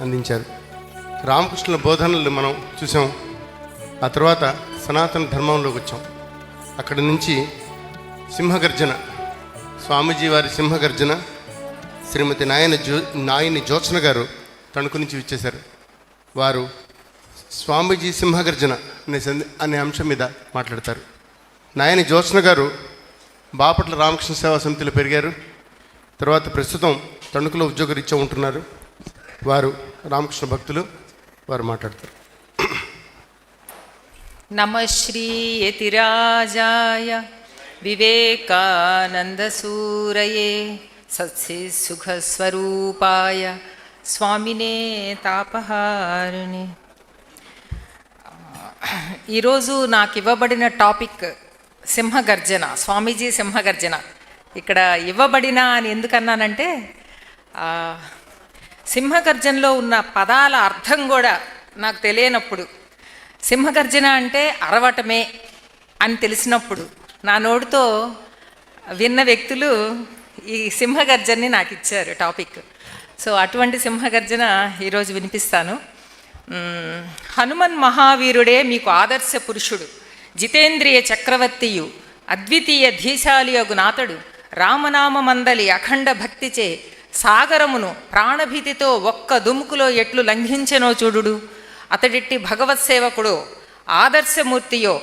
అందించారు. రామకృష్ణుల బోధనలు మనం చూసాం. ఆ తర్వాత సనాతన ధర్మంలోకి వచ్చాం. అక్కడి నుంచి సింహగర్జన స్వామీజీ వారి సింహగర్జన శ్రీమతి నాయన జో నాయని జ్యోత్సన గారు తణుకు నుంచి ఇచ్చేశారు వారు స్వామీజీ సింహగర్జన అనే సంది అనే అంశం మీద మాట్లాడతారు. నాయని జ్యోత్సన గారు బాపట్ల రామకృష్ణ సేవా సమితిలో పెరిగారు. తర్వాత ప్రస్తుతం తణుకులో ఉద్యోగరీత్యా ఉంటున్నారు. వారు రామకృష్ణ భక్తులు వారు మాట్లాడతారు. నమశ్రీ యతిరాజాయ వివేకానందసూరయే సత్సిసుఖస్వరూపాయ స్వామినే తాపహారుని ఈరోజు నాకు ఇవ్వబడిన టాపిక్ సింహగర్జన స్వామీజీ సింహగర్జన. ఇక్కడ ఇవ్వబడిన అని ఎందుకన్నానంటే సింహగర్జనలో ఉన్న పదాల అర్థం కూడా నాకు తెలియనప్పుడు సింహగర్జన అంటే అరవటమే అని తెలిసినప్పుడు నా నోటితో విన్న వ్యక్తులు ఈ సింహగర్జన్ని నాకు ఇచ్చారు టాపిక్. సో అటువంటి సింహగర్జన ఈరోజు వినిపిస్తాను. హనుమన్ మహావీరుడే మీకు ఆదర్శ పురుషుడు జితేంద్రియ చక్రవర్తియు అద్వితీయ ధీశాలియగు నాథడు రామనామ మందలి అఖండ భక్తిచే సాగరమును ప్రాణభీతితో ఒక్క దుముకులో ఎట్లు లంఘించెనో చూడుడు. అతడిట్టి భగవత్ సేవకుడు ఆదర్శమూర్తియో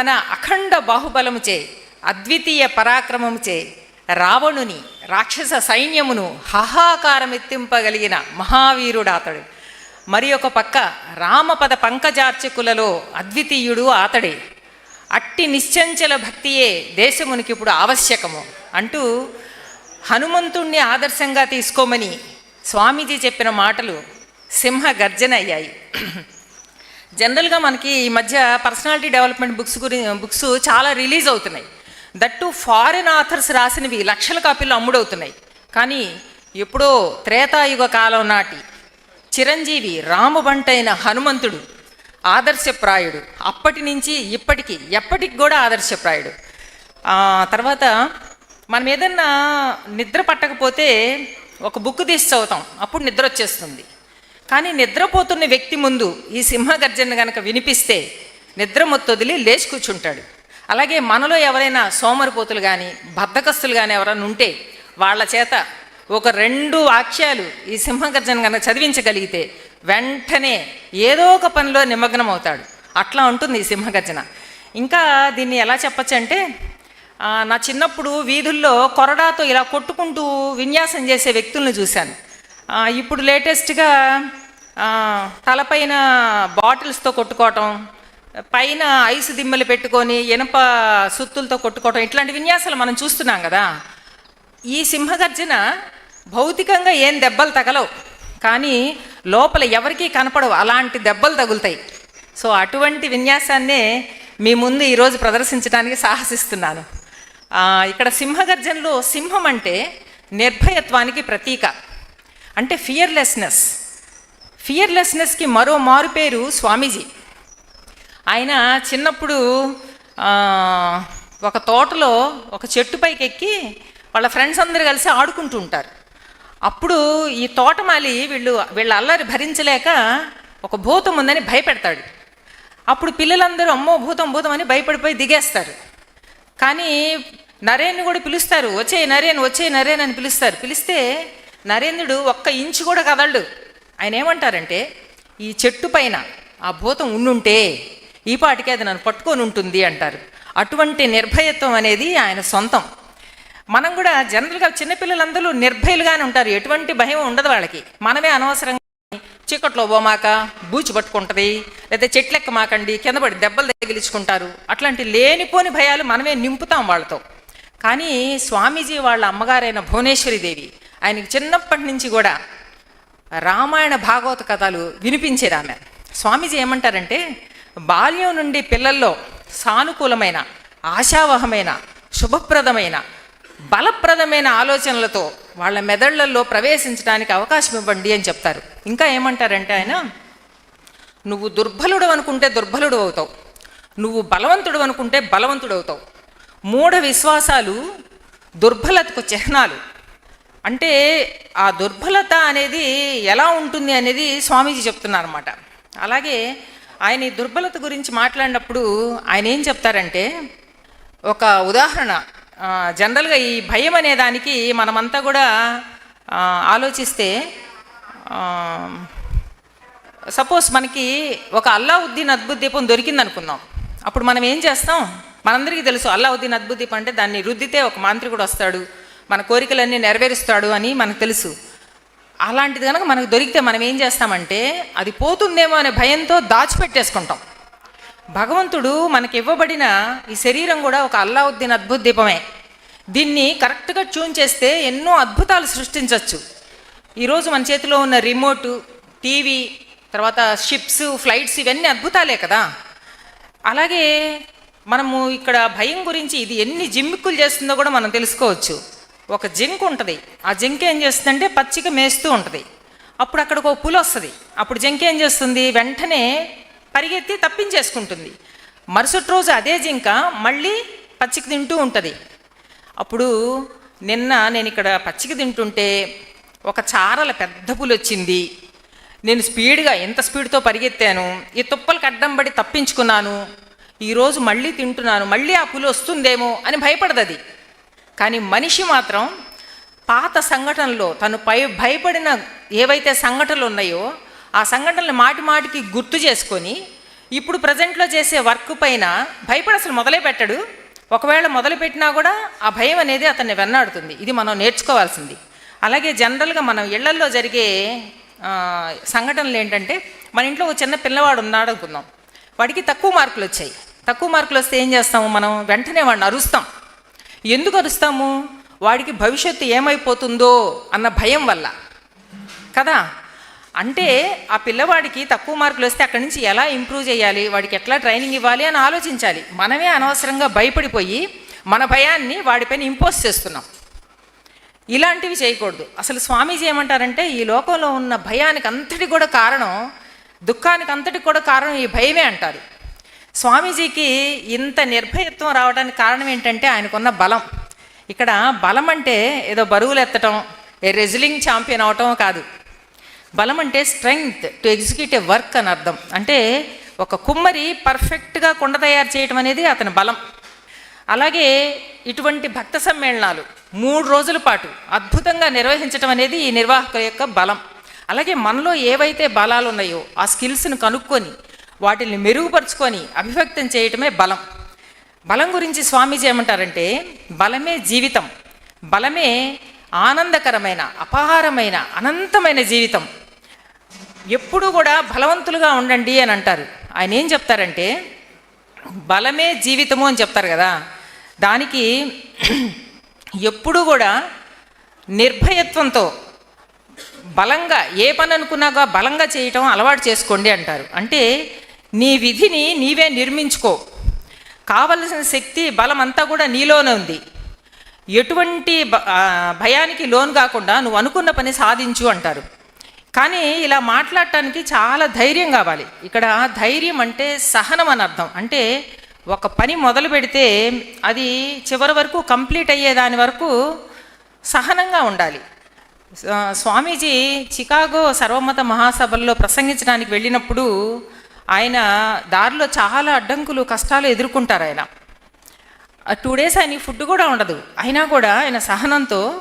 తన అఖండ బాహుబలముచే అద్వితీయ పరాక్రమముచే రావణుని రాక్షస సైన్యమును హాహాకారమెత్తింపగలిగిన మహావీరుడాతడు. మరి ఒక పక్క రామపద పంకజార్చకులలో అద్వితీయుడు ఆతడే. అట్టి నిశ్చంచల భక్తియే దేశమునికి ఇప్పుడు ఆవశ్యకము. అంటూ హనుమంతుణ్ణి ఆదర్శంగా తీసుకోమని స్వామీజీ చెప్పిన మాటలు సింహ గర్జన అయ్యాయి. జనరల్గా మనకి ఈ మధ్య పర్సనాలిటీ డెవలప్మెంట్ బుక్స్ గురి బుక్స్ చాలా రిలీజ్ అవుతున్నాయి. దట్టు ఫారిన్ ఆథర్స్ రాసినవి లక్షల కాపీలు అమ్ముడవుతున్నాయి. కానీ ఎప్పుడో త్రేతాయుగ కాలం నాటి చిరంజీవి రామబంటైన హనుమంతుడు ఆదర్శప్రాయుడు. అప్పటి నుంచి ఇప్పటికి ఎప్పటికి కూడా ఆదర్శప్రాయుడు. తర్వాత మనం ఏదన్నా నిద్ర పట్టకపోతే ఒక బుక్ తీసి చదువుతాం అప్పుడు నిద్ర వచ్చేస్తుంది. కానీ నిద్రపోతున్న వ్యక్తి ముందు ఈ సింహగర్జన కనుక వినిపిస్తే నిద్ర మొత్తొదిలి లేచి కూర్చుంటాడు. అలాగే మనలో ఎవరైనా సోమరిపోతులు కానీ బద్ధకస్తులు కానీ ఎవరైనా ఉంటే వాళ్ళ చేత ఒక రెండు వాక్యాలు ఈ సింహగర్జన కనుక చదివించగలిగితే వెంటనే ఏదో ఒక పనిలో నిమగ్నం అవుతాడు అట్లా ఉంటుంది ఈ సింహగర్జన. ఇంకా దీన్ని ఎలా చెప్పచ్చు అంటే నా చిన్నప్పుడు వీధుల్లో కొరడాతో ఇలా కొట్టుకుంటూ విన్యాసం చేసే వ్యక్తులను చూశాను. ఇప్పుడు లేటెస్ట్గా తలపైన బాటిల్స్తో కొట్టుకోవటం పైన ఐస్ దిమ్మలు పెట్టుకొని ఇనప సుత్తులతో కొట్టుకోవటం ఇట్లాంటి విన్యాసాలు మనం చూస్తున్నాం కదా. ఈ సింహగర్జన భౌతికంగా ఏం దెబ్బలు తగలవు. కానీ లోపల ఎవరికీ కనపడవు. అలాంటి దెబ్బలు తగులుతాయి. సో అటువంటి విన్యాసాన్నే మీ ముందు ఈరోజు ప్రదర్శించడానికి సాహసిస్తున్నాను. ఇక్కడ సింహగర్జనలో సింహం అంటే నిర్భయత్వానికి ప్రతీక. అంటే ఫియర్లెస్నెస్ ఫియర్లెస్నెస్కి మరో మారు పేరు స్వామీజీ. ఆయన చిన్నప్పుడు ఒక తోటలో ఒక చెట్టు పైకి ఎక్కి వాళ్ళ ఫ్రెండ్స్ అందరు కలిసి ఆడుకుంటూ ఉంటారు. అప్పుడు ఈ తోటమాలి వీళ్ళు వీళ్ళ అల్లరి భరించలేక ఒక భూతం ఉందని భయపెడతాడు. అప్పుడు పిల్లలందరూ అమ్మో భూతం భూతం అని భయపడిపోయి దిగేస్తారు. కానీ నరేన్ని కూడా పిలుస్తారు. వచ్చే నరేన్ వచ్చే నరేన్ అని పిలుస్తారు. పిలిస్తే నరేంద్రుడు ఒక్క ఇంచు కూడా కదలడు. ఆయన ఏమంటారంటే ఈ చెట్టు పైన ఆ భూతం ఉండుంటే ఈ పాటికి అది నన్ను పట్టుకొని ఉంటుంది అంటారు. అటువంటి నిర్భయత్వం అనేది ఆయన సొంతం. మనం కూడా జనరల్గా చిన్నపిల్లలందరూ నిర్భయులుగానే ఉంటారు. ఎటువంటి భయం ఉండదు వాళ్ళకి. మనమే అనవసరంగా చీకట్లో పోమాక బూచి పట్టుకుంటుంది లేదా చెట్లెక్క మాకండి కింద పడి దెబ్బలు తగిలించుకుంటారు. అట్లాంటి లేనిపోని భయాలు మనమే నింపుతాం వాళ్ళతో. కానీ స్వామీజీ వాళ్ళ అమ్మగారైన భువనేశ్వరిదేవి ఆయనకి చిన్నప్పటి నుంచి కూడా రామాయణ భాగవత కథలు వినిపించేది ఆమె. స్వామీజీ ఏమంటారంటే బాల్యం నుండి పిల్లల్లో సానుకూలమైన ఆశావహమైన శుభప్రదమైన బలప్రదమైన ఆలోచనలతో వాళ్ళ మెదళ్ళలో ప్రవేశించడానికి అవకాశం ఇవ్వండి అని చెప్తారు. ఇంకా ఏమంటారంటే ఆయన నువ్వు దుర్బలుడు అనుకుంటే దుర్బలుడు అవుతావు. నువ్వు బలవంతుడు అనుకుంటే బలవంతుడు అవుతావు. మూఢ విశ్వాసాలు దుర్బలతకు చిహ్నాలు. అంటే ఆ దుర్బలత అనేది ఎలా ఉంటుంది అనేది స్వామీజీ చెప్తున్నారు అనమాట అలాగే ఆయన ఈ దుర్బలత గురించి మాట్లాడినప్పుడు ఆయన ఏం చెప్తారంటే ఒక ఉదాహరణ జనరల్గా ఈ భయం అనే దానికి మనమంతా కూడా ఆలోచిస్తే సపోజ్ మనకి ఒక అల్లావుద్దీన్ అద్భుత దీపం దొరికింది అనుకుందాం అప్పుడు మనం ఏం చేస్తాం? మనందరికీ తెలుసు అల్లావుద్దీన్ అద్భుత దీపం అంటే దాన్ని రుద్దితే ఒక మాంత్రికుడు వస్తాడు మన కోరికలన్నీ నెరవేరుస్తాడు అని మనకు తెలుసు. అలాంటిది కనుక మనకు దొరికితే మనం ఏం చేస్తామంటే అది పోతుందేమో అనే భయంతో దాచిపెట్టేసుకుంటాం. భగవంతుడు మనకి ఇవ్వబడిన ఈ శరీరం కూడా ఒక అల్లావుద్దీన్ అద్భుత దీపమే. దీన్ని కరెక్ట్గా ట్యూన్ చేస్తే ఎన్నో అద్భుతాలు సృష్టించవచ్చు ఈరోజు మన చేతిలో ఉన్న రిమోటు టీవీ తర్వాత షిప్స్ ఫ్లైట్స్ ఇవన్నీ అద్భుతాలే కదా. అలాగే మనము ఇక్కడ భయం గురించి ఇది ఎన్ని జిమ్మిక్కులు చేస్తుందో కూడా మనం తెలుసుకోవచ్చు. ఒక జింక్ ఉంటుంది. ఆ జింక్ ఏం చేస్తుందంటే పచ్చిక మేస్తూ ఉంటుంది. అప్పుడు అక్కడికి ఒక పులి వస్తుంది. అప్పుడు జింక ఏం చేస్తుంది? వెంటనే పరిగెత్తి తప్పించేసుకుంటుంది. మరుసటి రోజు అదే జింక మళ్ళీ పచ్చిక తింటూ ఉంటుంది. అప్పుడు నిన్న నేను ఇక్కడ పచ్చిక తింటుంటే ఒక చారల పెద్ద పులి వచ్చింది. నేను స్పీడ్గా ఎంత స్పీడ్తో పరిగెత్తాను? ఈ తుప్పలకు అడ్డం పడి తప్పించుకున్నాను. ఈరోజు మళ్ళీ తింటున్నాను మళ్ళీ ఆ పులి వస్తుందేమో అని భయపడదది. కానీ మనిషి మాత్రం పాత సంఘటనలో తను పై భయపడిన ఏవైతే సంఘటనలు ఉన్నాయో ఆ సంఘటనలు మాటి మాటికి గుర్తు చేసుకొని ఇప్పుడు ప్రజెంట్లో చేసే వర్క్ పైన భయపడి అసలు మొదలే పెట్టడు. ఒకవేళ మొదలుపెట్టినా కూడా ఆ భయం అనేది అతన్ని వెన్నాడుతుంది. ఇది మనం నేర్చుకోవాల్సింది. అలాగే జనరల్గా మనం ఇళ్ళల్లో జరిగే సంఘటనలు ఏంటంటే మన ఇంట్లో ఒక చిన్న పిల్లవాడు ఉన్నాడు అనుకుందాం వాడికి తక్కువ మార్కులు వచ్చాయి తక్కువ మార్కులు వస్తే ఏం చేస్తాము మనం? వెంటనే వాడిని అరుస్తాం. ఎందుకు అరుస్తాము? వాడికి భవిష్యత్తు ఏమైపోతుందో అన్న భయం వల్ల. కదా? అంటే ఆ పిల్లవాడికి తక్కువ మార్కులు వస్తే అక్కడి నుంచి ఎలా ఇంప్రూవ్ చేయాలి? వాడికి ఎట్లా ట్రైనింగ్ ఇవ్వాలి అని ఆలోచించాలి. మనమే అనవసరంగా భయపడిపోయి మన భయాన్ని వాడిపైన ఇంపోజ్ చేస్తున్నాం. ఇలాంటివి చేయకూడదు. అసలు స్వామీజీ ఏమంటారంటే ఈ లోకంలో ఉన్న భయానికి అంతటి కూడా కారణం దుఃఖానికి అంతటి కూడా కారణం ఈ భయమే అంటారు. స్వామీజీకి ఇంత నిర్భయత్వం రావడానికి కారణం ఏంటంటే ఆయనకున్న బలం. ఇక్కడ బలం అంటే ఏదో బరువులు ఎత్తటం ఏ రెజ్లింగ్ ఛాంపియన్ అవటం కాదు. బలం అంటే strength to execute a work అని అర్థం. అంటే ఒక కుమ్మరి పర్ఫెక్ట్గా కుండ తయారు చేయటం అనేది అతని బలం. అలాగే ఇటువంటి భక్త సమ్మేళనాలు మూడు రోజుల పాటు అద్భుతంగా నిర్వహించడం అనేది ఈ నిర్వాహకుల యొక్క బలం. అలాగే మనలో ఏవైతే బలాలు ఉన్నాయో ఆ స్కిల్స్ను కనుక్కొని వాటిని మెరుగుపరుచుకొని అభివ్యక్తం చేయటమే బలం. బలం గురించి స్వామీజీ ఏమంటారంటే బలమే జీవితం బలమే ఆనందకరమైన అపారమైన అనంతమైన జీవితం. ఎప్పుడూ కూడా బలవంతులుగా ఉండండి అని అంటారు. ఆయన ఏం చెప్తారంటే బలమే జీవితము అని చెప్తారు కదా. దానికి ఎప్పుడూ కూడా నిర్భయత్వంతో బలంగా ఏ పని అనుకున్నాగా బలంగా చేయటం అలవాటు చేసుకోండి అంటారు. అంటే నీ విధిని నీవే నిర్మించుకో. కావలసిన శక్తి బలం అంతా కూడా నీలోనే ఉంది. ఎటువంటి భయానికి లోన్ కాకుండా నువ్వు అనుకున్న పని సాధించు అంటారు. కానీ ఇలా మాట్లాడటానికి చాలా ధైర్యం కావాలి. ఇక్కడ ధైర్యం అంటే సహనం అని అర్థం. అంటే ఒక పని మొదలు పెడితే అది చివరి వరకు కంప్లీట్ అయ్యేదాని వరకు సహనంగా ఉండాలి. స్వామీజీ చికాగో సర్వమత మహాసభల్లో ప్రసంగించడానికి వెళ్ళినప్పుడు ఆయన దారిలో చాలా అడ్డంకులు కష్టాలు ఎదుర్కొంటారు ఆయన. టూ డేస్ ఆయన ఫుడ్ కూడా ఉండదు. అయినా కూడా ఆయన సహనంతో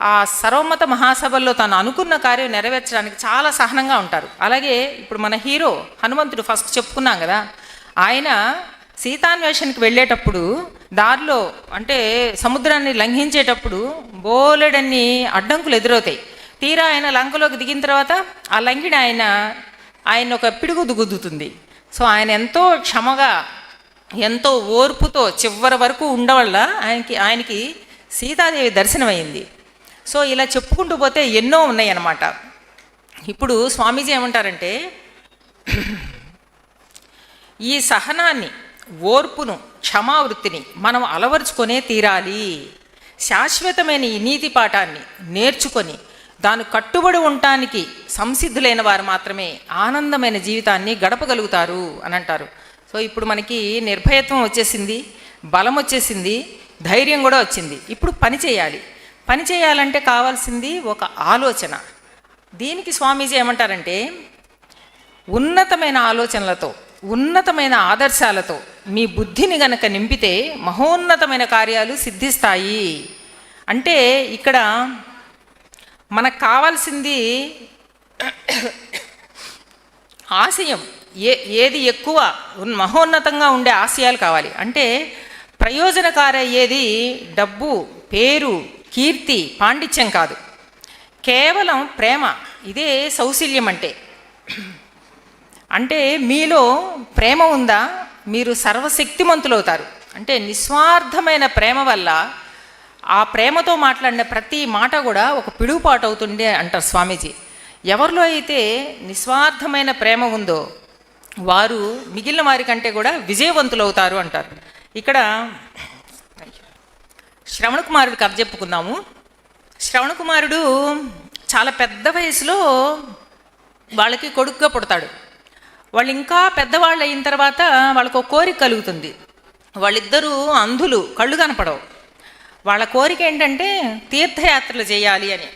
ఆ సర్వమత మహాసభల్లో తను అనుకున్న కార్యం నెరవేర్చడానికి చాలా సహనంగా ఉంటారు. అలాగే ఇప్పుడు మన హీరో హనుమంతుడు ఫస్ట్ చెప్పుకున్నాం కదా ఆయన సీతాన్వేషణకి వెళ్ళేటప్పుడు దారిలో అంటే సముద్రాన్ని లంఘించేటప్పుడు బోలెడన్ని అడ్డంకులు ఎదురవుతాయి. తీరా ఆయన లంకలోకి దిగిన తర్వాత ఆ లంకిని ఆయన ఆయన ఒక పిడుగు గుద్దుతుంది సో ఆయన ఎంతో క్షమగా ఎంతో ఓర్పుతో చివరి వరకు ఉండవల్ల ఆయనకి ఆయనకి సీతాదేవి దర్శనమైంది. సో ఇలా చెప్పుకుంటూ పోతే ఎన్నో ఉన్నాయి అన్నమాట ఇప్పుడు స్వామీజీ ఏమంటారంటే ఈ సహనాన్ని ఓర్పును క్షమావృత్తిని మనం అలవరుచుకొనే తీరాలి. శాశ్వతమైన ఈ నీతి పాఠాన్ని నేర్చుకొని దాని కట్టుబడి ఉండటానికి సంసిద్ధులైన వారు మాత్రమే ఆనందమైన జీవితాన్ని గడపగలుగుతారు అని అంటారు. సో ఇప్పుడు మనకి నిర్భయత్వం వచ్చేసింది బలం వచ్చేసింది ధైర్యం కూడా వచ్చింది. ఇప్పుడు పని చేయాలి. పని చేయాలంటే కావాల్సింది ఒక ఆలోచన. దీనికి స్వామీజీ ఏమంటారంటే ఉన్నతమైన ఆలోచనలతో ఉన్నతమైన ఆదర్శాలతో మీ బుద్ధిని గనక నింపితే మహోన్నతమైన కార్యాలు సిద్ధిస్తాయి. అంటే ఇక్కడ మనకు కావాల్సింది ఆశయం. ఏ ఏది ఎక్కువ మహోన్నతంగా ఉండే ఆశయాలు కావాలి. అంటే ప్రయోజనకారయ్యేది డబ్బు పేరు కీర్తి పాండిత్యం కాదు. కేవలం ప్రేమ ఇదే సౌశల్యం అంటే. అంటే మీలో ప్రేమ ఉందా? మీరు సర్వశక్తిమంతులవుతారు. అంటే నిస్వార్థమైన ప్రేమ వల్ల ఆ ప్రేమతో మాట్లాడిన ప్రతి మాట కూడా ఒక పిడుగుపాటు అవుతుండే అంటారు స్వామీజీ. ఎవరిలో అయితే నిస్వార్థమైన ప్రేమ ఉందో వారు మిగిలిన వారి కంటే కూడా విజయవంతులు అవుతారు అంటారు. ఇక్కడ శ్రవణ కుమారుడు కథ చెప్పుకుందాము. శ్రవణ కుమారుడు చాలా పెద్ద వయసులో వాళ్ళకి కొడుకుగా పుడతాడు. వాళ్ళు ఇంకా పెద్దవాళ్ళు అయిన తర్వాత వాళ్ళకు ఒక కోరిక కలుగుతుంది. వాళ్ళిద్దరూ అంధులు కళ్ళు కనపడవు. వాళ్ళ కోరిక ఏంటంటే తీర్థయాత్రలు చేయాలి అని.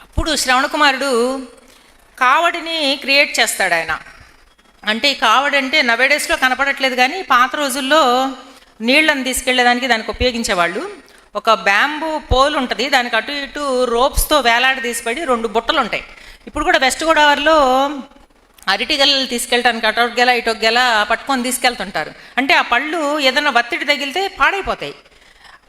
అప్పుడు శ్రవణకుమారుడు కావడిని క్రియేట్ చేస్తాడు ఆయన. అంటే ఈ కావడంటే నవేడేస్లో కనపడట్లేదు కానీ పాత రోజుల్లో నీళ్ళను తీసుకెళ్ళేదానికి దానికి ఉపయోగించేవాళ్ళు. ఒక బ్యాంబూ పోల్ ఉంటుంది దానికి అటు ఇటు రోప్స్తో వేలాడి తీసిపడి రెండు బుట్టలు ఉంటాయి ఇప్పుడు కూడా వెస్ట్ గోదావరిలో అరటి గెలలు తీసుకెళ్ళటానికి అటొక గెల ఇటొక గెల పట్టుకొని తీసుకెళ్తుంటారు. అంటే ఆ పళ్ళు ఏదైనా ఒత్తిడి తగిలితే పాడైపోతాయి.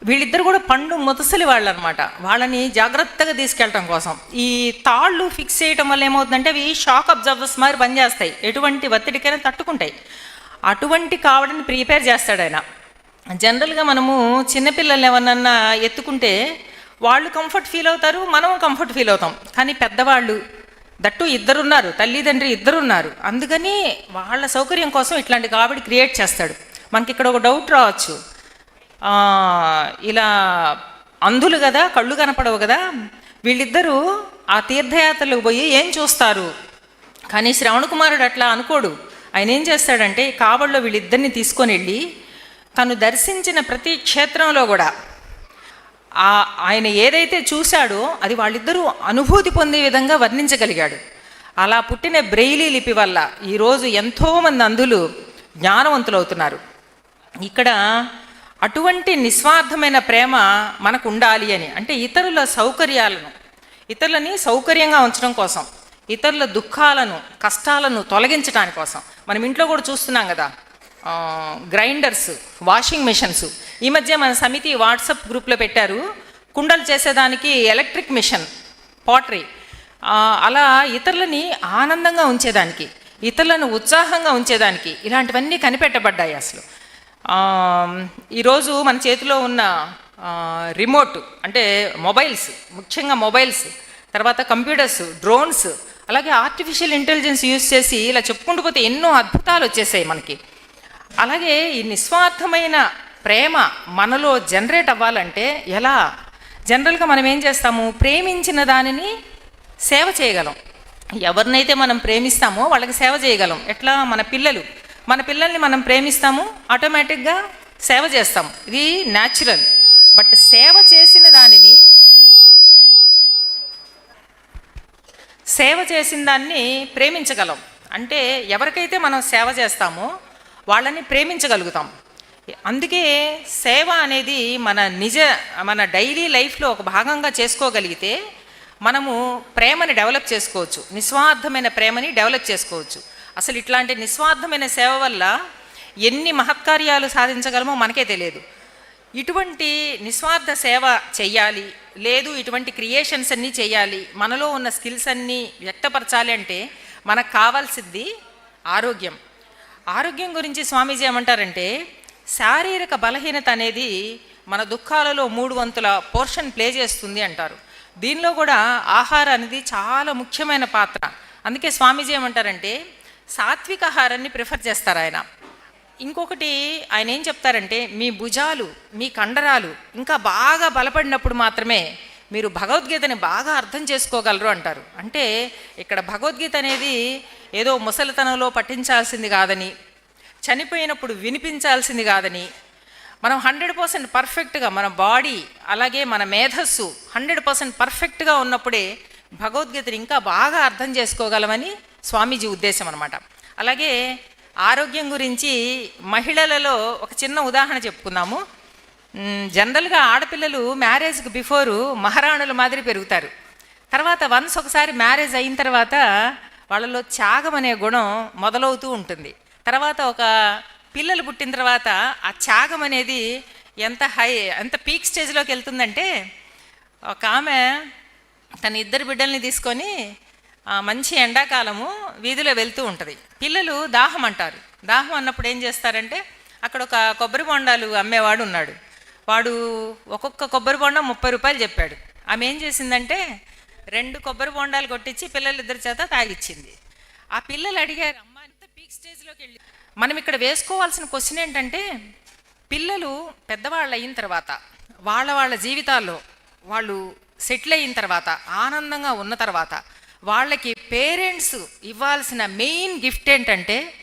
వీళ్ళిద్దరు కూడా పండు ముతసలి వాళ్ళు అనమాట వాళ్ళని జాగ్రత్తగా తీసుకెళ్ళటం కోసం. ఈ తాళ్ళు ఫిక్స్ చేయటం వల్ల ఏమవుతుందంటే అవి షాక్ అబ్జర్వర్స్ మరి పనిచేస్తాయి. ఎటువంటి ఒత్తిడికైనా తట్టుకుంటాయి. అటువంటి కావడని ప్రిపేర్ చేస్తాడు ఆయన. జనరల్గా మనము చిన్నపిల్లలు ఏమన్నా ఎత్తుకుంటే వాళ్ళు కంఫర్ట్ ఫీల్ అవుతారు మనం కంఫర్ట్ ఫీల్ అవుతాం. కానీ పెద్దవాళ్ళు దట్టు ఇద్దరున్నారు తల్లిదండ్రి ఇద్దరున్నారు. అందుకని వాళ్ళ సౌకర్యం కోసం ఇట్లాంటి కాబడి క్రియేట్ చేస్తాడు. మనకి ఇక్కడ ఒక డౌట్ రావచ్చు. ఇలా అంధులు కదా కళ్ళు కనపడవు కదా వీళ్ళిద్దరూ ఆ తీర్థయాత్రలకు పోయి ఏం చూస్తారు? కానీ శ్రవణ కుమారుడు అట్లా అనుకోడు. ఆయన ఏం చేస్తాడంటే కాబడిలో వీళ్ళిద్దరిని తీసుకొని వెళ్ళి తను దర్శించిన ప్రతి క్షేత్రంలో కూడా ఆ ఆయన ఏదైతే చూశాడో అది వాళ్ళిద్దరూ అనుభూతి పొందే విధంగా వర్ణించగలిగాడు. అలా పుట్టిన బ్రెయిలీ లిపి వల్ల ఈరోజు ఎంతోమంది అంధులు జ్ఞానవంతులు అవుతున్నారు ఇక్కడ అటువంటి నిస్వార్థమైన ప్రేమ మనకు ఉండాలి అని. అంటే ఇతరుల సౌకర్యాలను ఇతరులని సౌకర్యంగా ఉంచడం కోసం ఇతరుల దుఃఖాలను కష్టాలను తొలగించడానికి కోసం. మనం ఇంట్లో కూడా చూస్తున్నాం కదా గ్రైండర్స్ వాషింగ్ మిషన్స్. ఈ మధ్య మన సమితి వాట్సాప్ గ్రూప్లో పెట్టారు కుండలు చేసేదానికి ఎలక్ట్రిక్ మిషన్ పాటరీ. అలా ఇతరులని ఆనందంగా ఉంచేదానికి ఇతరులను ఉత్సాహంగా ఉంచేదానికి ఇలాంటివన్నీ కనిపెట్టబడ్డాయి అసలు. ఈరోజు మన చేతిలో ఉన్న రిమోట్ అంటే మొబైల్స్ ముఖ్యంగా మొబైల్స్ తర్వాత కంప్యూటర్స్ డ్రోన్స్ అలాగే ఆర్టిఫిషియల్ ఇంటెలిజెన్స్ యూస్ చేసి ఇలా చెప్పుకుంటూ పోతే ఎన్నో అద్భుతాలు వచ్చేసాయి మనకి. అలాగే ఈ నిస్వార్థమైన ప్రేమ మనలో జనరేట్ అవ్వాలంటే ఎలా? జనరల్గా మనం ఏం చేస్తాము? ప్రేమించిన దానిని సేవ చేయగలం. ఎవరినైతే మనం ప్రేమిస్తామో వాళ్ళకి సేవ చేయగలం. ఎట్లా? మన పిల్లలు. మన పిల్లల్ని మనం ప్రేమిస్తాము ఆటోమేటిక్గా సేవ చేస్తాం ఇది న్యాచురల్ బట్ సేవ చేసిన దానిని సేవ చేసిన దాన్ని ప్రేమించగలం. అంటే ఎవరికైతే మనం సేవ చేస్తామో వాళ్ళని ప్రేమించగలుగుతాం. అందుకే సేవ అనేది మన నిజ మన డైలీ లైఫ్లో ఒక భాగంగా చేసుకోగలిగితే మనము ప్రేమని డెవలప్ చేసుకోవచ్చు. నిస్వార్థమైన ప్రేమని డెవలప్ చేసుకోవచ్చు. అసలు ఇట్లాంటి నిస్వార్థమైన సేవ వల్ల ఎన్ని మహత్కార్యాలు సాధించగలమో మనకే తెలియదు. ఇటువంటి నిస్వార్థ సేవ చెయ్యాలి లేదు ఇటువంటి క్రియేషన్స్ అన్నీ చేయాలి మనలో ఉన్న స్కిల్స్ అన్నీ వ్యక్తపరచాలి అంటే మనకు కావాల్సింది ఆరోగ్యం. ఆరోగ్యం గురించి స్వామీజీ ఏమంటారంటే శారీరక బలహీనత అనేది మన దుఃఖాలలో మూడు వంతుల పోర్షన్ ప్లే చేస్తుంది అంటారు. దీనిలో కూడా ఆహారం అనేది చాలా ముఖ్యమైన పాత్ర. అందుకే స్వామీజీ ఏమంటారంటే సాత్విక ఆహారాన్ని ప్రిఫర్ చేస్తారు ఆయన. ఇంకొకటి ఆయన ఏం చెప్తారంటే మీ భుజాలు మీ కండరాలు ఇంకా బాగా బలపడినప్పుడు మాత్రమే మీరు భగవద్గీతని బాగా అర్థం చేసుకోగలరు అంటారు. అంటే ఇక్కడ భగవద్గీత అనేది ఏదో ముసలితనంలో పఠించాల్సింది కాదని చనిపోయినప్పుడు వినిపించాల్సింది కాదని మనం హండ్రెడ్ పర్సెంట్ పర్ఫెక్ట్గా మన బాడీ అలాగే మన మేధస్సు హండ్రెడ్ పర్సెంట్ పర్ఫెక్ట్గా ఉన్నప్పుడే భగవద్గీతని ఇంకా బాగా అర్థం చేసుకోగలమని స్వామీజీ ఉద్దేశం అనమాట అలాగే ఆరోగ్యం గురించి మహిళలలో ఒక చిన్న ఉదాహరణ చెప్పుకుందాము. జనరల్గా ఆడపిల్లలు మ్యారేజ్కి బిఫోరు మహారాణుల మాదిరి పెరుగుతారు. తర్వాత వన్స్ ఒకసారి మ్యారేజ్ అయిన తర్వాత వాళ్ళలో త్యాగం అనే గుణం మొదలవుతూ ఉంటుంది. తర్వాత ఒక పిల్లలు పుట్టిన తర్వాత ఆ త్యాగం అనేది ఎంత హై ఎంత పీక్ స్టేజ్లోకి వెళ్తుందంటే ఒక ఆమె తన ఇద్దరు బిడ్డల్ని తీసుకొని మంచి ఎండాకాలము వీధిలో వెళ్తూ ఉంటుంది. పిల్లలు దాహం అంటారు. దాహం అన్నప్పుడు ఏం చేస్తారంటే అక్కడ ఒక కొబ్బరి బొండాలు అమ్మేవాడు ఉన్నాడు. వాడు ఒక్కొక్క కొబ్బరి బొండం ముప్పై రూపాయలు చెప్పాడు. ఆమె ఏం చేసిందంటే రెండు కొబ్బరి బొండాలు కొట్టించి పిల్లలిద్దరి చేత తాగిచ్చింది. ఆ పిల్లలు అడిగారు అమ్మ అంత పీక్ స్టేజ్లోకి వెళ్ళి మనం ఇక్కడ వేసుకోవాల్సిన క్వశ్చన్ ఏంటంటే పిల్లలు పెద్దవాళ్ళు అయిన తర్వాత వాళ్ళ వాళ్ళ జీవితాల్లో వాళ్ళు సెటిల్ అయిన తర్వాత ఆనందంగా ఉన్న తర్వాత వాళ్ళకి పేరెంట్స్ ఇవ్వాల్సిన మెయిన్ గిఫ్ట్ ఏంటంటే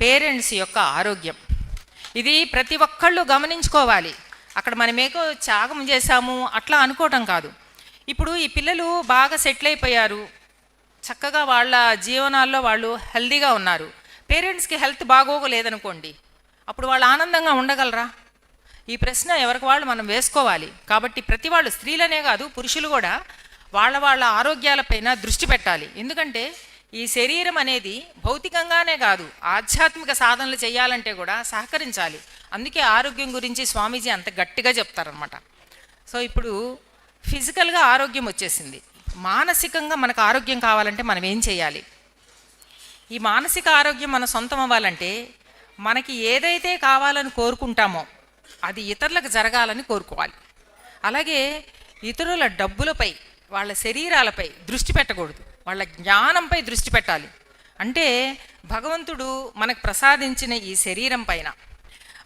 పేరెంట్స్ యొక్క ఆరోగ్యం. ఇది ప్రతి ఒక్కళ్ళు గమనించుకోవాలి. అక్కడ మనమేకో త్యాగం చేశాము అట్లా అనుకోవటం కాదు. ఇప్పుడు ఈ పిల్లలు బాగా సెటిల్ అయిపోయారు. చక్కగా వాళ్ళ జీవనాల్లో వాళ్ళు హెల్దీగా ఉన్నారు. పేరెంట్స్కి హెల్త్ బాగోగలేదనుకోండి అప్పుడు వాళ్ళు ఆనందంగా ఉండగలరా? ఈ ప్రశ్న ఎవరికి వాళ్ళు మనం వేసుకోవాలి. కాబట్టి ప్రతి వాళ్ళు స్త్రీలనే కాదు పురుషులు కూడా వాళ్ళ వాళ్ళ ఆరోగ్యాలపైన దృష్టి పెట్టాలి. ఎందుకంటే ఈ శరీరం అనేది భౌతికంగానే కాదు ఆధ్యాత్మిక సాధనలు చేయాలంటే కూడా సహకరించాలి. అందుకే ఆరోగ్యం గురించి స్వామీజీ అంత గట్టిగా చెప్తారనమాట సో ఇప్పుడు ఫిజికల్గా ఆరోగ్యం వచ్చేసింది. మానసికంగా మనకు ఆరోగ్యం కావాలంటే మనం ఏం చేయాలి? ఈ మానసిక ఆరోగ్యం మన సొంతం అవ్వాలంటే మనకి ఏదైతే కావాలని కోరుకుంటామో అది ఇతరులకు జరగాలని కోరుకోవాలి. అలాగే ఇతరుల డబ్బులపై వాళ్ళ శరీరాలపై దృష్టి పెట్టకూడదు. వాళ్ళ జ్ఞానంపై దృష్టి పెట్టాలి. అంటే భగవంతుడు మనకు ప్రసాదించిన ఈ శరీరం పైన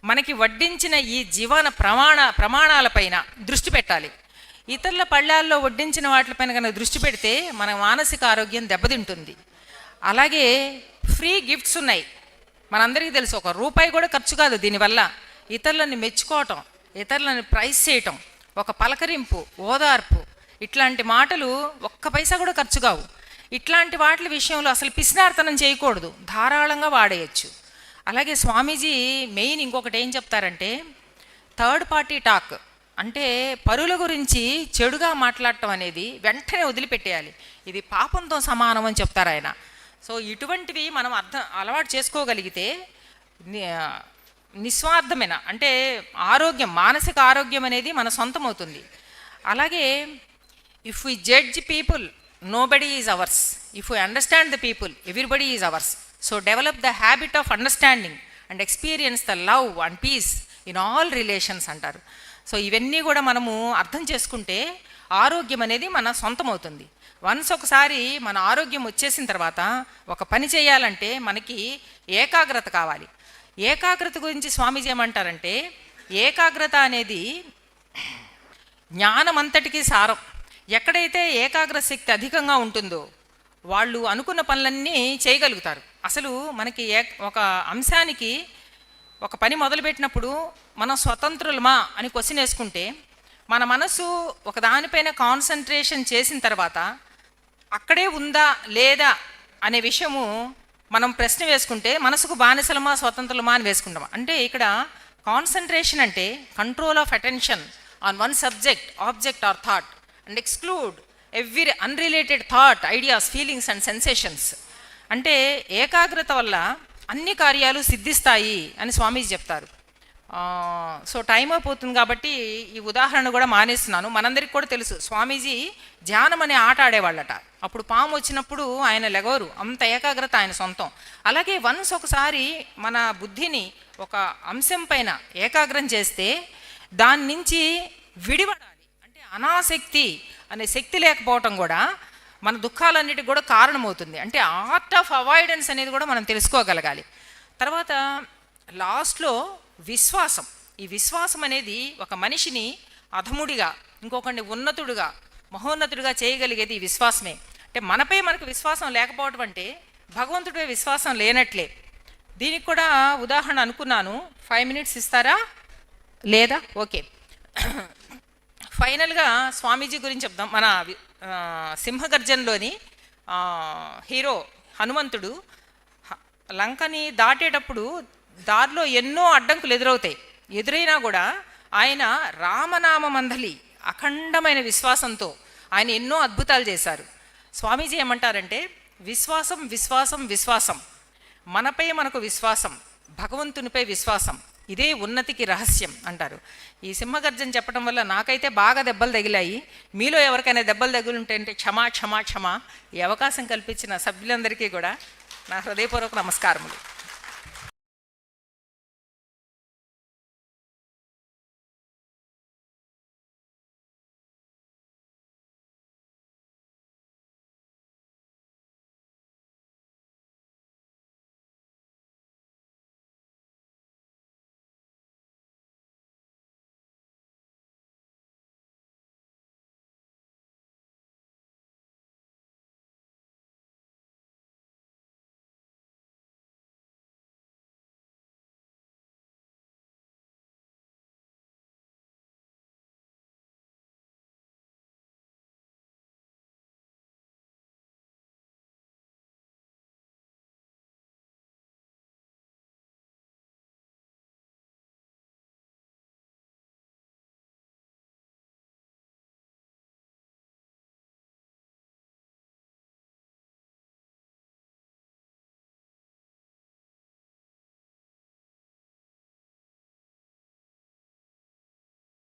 మనకి వడ్డించిన ఈ జీవన ప్రమాణ ప్రమాణాలపైన దృష్టి పెట్టాలి. ఇతరుల పళ్ళాల్లో వడ్డించిన వాటిపైన కనుక దృష్టి పెడితే మన మానసిక ఆరోగ్యం దెబ్బతింటుంది. అలాగే ఫ్రీ గిఫ్ట్స్ ఉన్నాయి. మనందరికీ తెలుసు ఒక రూపాయి కూడా ఖర్చు కాదు దీనివల్ల. ఇతరులని మెచ్చుకోవటం ఇతరులని ప్రైజ్ చేయటం ఒక పలకరింపు ఓదార్పు ఇట్లాంటి మాటలు ఒక్క పైసా కూడా ఖర్చు కావు. ఇట్లాంటి వాటి విషయంలో అసలు పిసినార్తనం చేయకూడదు. ధారాళంగా వాడేయచ్చు. అలాగే స్వామీజీ మెయిన్ ఇంకొకటి ఏం చెప్తారంటే థర్డ్ పార్టీ టాక్ అంటే పరుల గురించి చెడుగా మాట్లాడటం అనేది వెంటనే వదిలిపెట్టేయాలి. ఇది పాపంతో సమానం అని చెప్తారు ఆయన. సో ఇటువంటివి మనం అర్థం అలవాటు చేసుకోగలిగితే నిస్వార్థమైన? అంటే ఆరోగ్యం మానసిక ఆరోగ్యం అనేది మన సొంతం అవుతుంది అలాగే if we judge people nobody is ours if you understand the people everybody is ours so develop the habit of understanding and experience the love and peace in all relations అంటారు. సో ఇవన్నీ కూడా మనము అర్థం చేసుకుంటే ఆరోగ్యం అనేది మన సొంతం అవుతుంది వన్స్ ఒకసారి మన ఆరోగ్యం వచ్చేసిన తర్వాత ఒక పని చేయాలంటే మనకి ఏకాగ్రత కావాలి. ఏకాగ్రత గురించి స్వామీజీ ఏమంటారంటే ఏకాగ్రత అనేది జ్ఞానమంతటికీ సారం. ఎక్కడైతే ఏకాగ్ర శక్తి అధికంగా ఉంటుందో వాళ్ళు అనుకున్న పనులన్నీ చేయగలుగుతారు. అసలు మనకి ఏ ఒక అంశానికి ఒక పని మొదలుపెట్టినప్పుడు మనం స్వతంత్రులమా అని క్వశ్చన్ వేసుకుంటే మన మనసు ఒక దానిపైన కాన్సన్ట్రేషన్ చేసిన తర్వాత అక్కడే ఉందా లేదా అనే విషయము మనం ప్రశ్న వేసుకుంటే మనసుకు బానిసలమా స్వతంత్రమా అని వేసుకుంటాం. అంటే ఇక్కడ కాన్సన్ట్రేషన్ అంటే control of attention on one subject object or thought. And exclude every unrelated thought ideas feelings and sensations. అంటే ఏకాగ్రత వల్ల అన్ని కార్యాలు సిద్ధిస్తాయి అని స్వామీజీ చెప్తారు. సో టైం అయిపోతుంది కాబట్టి ఈ ఉదాహరణ కూడా మానేస్తున్నాను. మనందరికి కూడా తెలుసు స్వామీజీ ధ్యానం అనే ఆట ఆడేవాళ్ళట. అప్పుడు పాము వచ్చినప్పుడు ఆయన లెగవరు. అంత ఏకాగ్రత ఆయన సొంతం. అలాగే వన్స్ ఒకసారి మన బుద్ధిని ఒక అంశం పైన ఏకాగ్రం చేస్తే దాని నుంచి విడిపడాలి. అనాసక్తి అనే శక్తి లేకపోవటం కూడా మన దుఃఖాలన్నిటికి కూడా కారణమవుతుంది. అంటే ఆర్ట్ ఆఫ్ అవాయిడెన్స్ అనేది కూడా మనం తెలుసుకోగలగాలి. తర్వాత లాస్ట్లో విశ్వాసం. ఈ విశ్వాసం అనేది ఒక మనిషిని అధముడిగా ఇంకొకరిని ఉన్నతుడుగా మహోన్నతుడిగా చేయగలిగేది ఈ విశ్వాసమే. అంటే మనపై మనకు విశ్వాసం లేకపోవటం అంటే భగవంతుడిపై విశ్వాసం లేనట్లే. దీనికి కూడా ఉదాహరణ అనుకున్నాను. ఫైవ్ మినిట్స్ ఇస్తారా? లేదా? ఓకే. ఫైనల్గా స్వామీజీ గురించి చెప్దాం. మన సింహగర్జన్లోని హీరో హనుమంతుడు లంకని దాటేటప్పుడు దారిలో ఎన్నో అడ్డంకులు ఎదురవుతాయి. ఎదురైనా కూడా ఆయన రామనామ మందలి అఖండమైన విశ్వాసంతో ఆయన ఎన్నో అద్భుతాలు చేశారు. స్వామీజీ ఏమంటారంటే విశ్వాసం విశ్వాసం విశ్వాసం. మనపై మనకు విశ్వాసం భగవంతునిపై విశ్వాసం. ఇదే ఉన్నతికి రహస్యం అంటారు. ఈ సింహగర్జన చెప్పడం వల్ల నాకైతే బాగా దెబ్బలు తగిలాయి. మీలో ఎవరికైనా దెబ్బలు తగులుంటే అంటే క్షమా క్షమా క్షమా ఈ అవకాశం కల్పించిన సభ్యులందరికీ కూడా నా హృదయపూర్వక నమస్కారములు.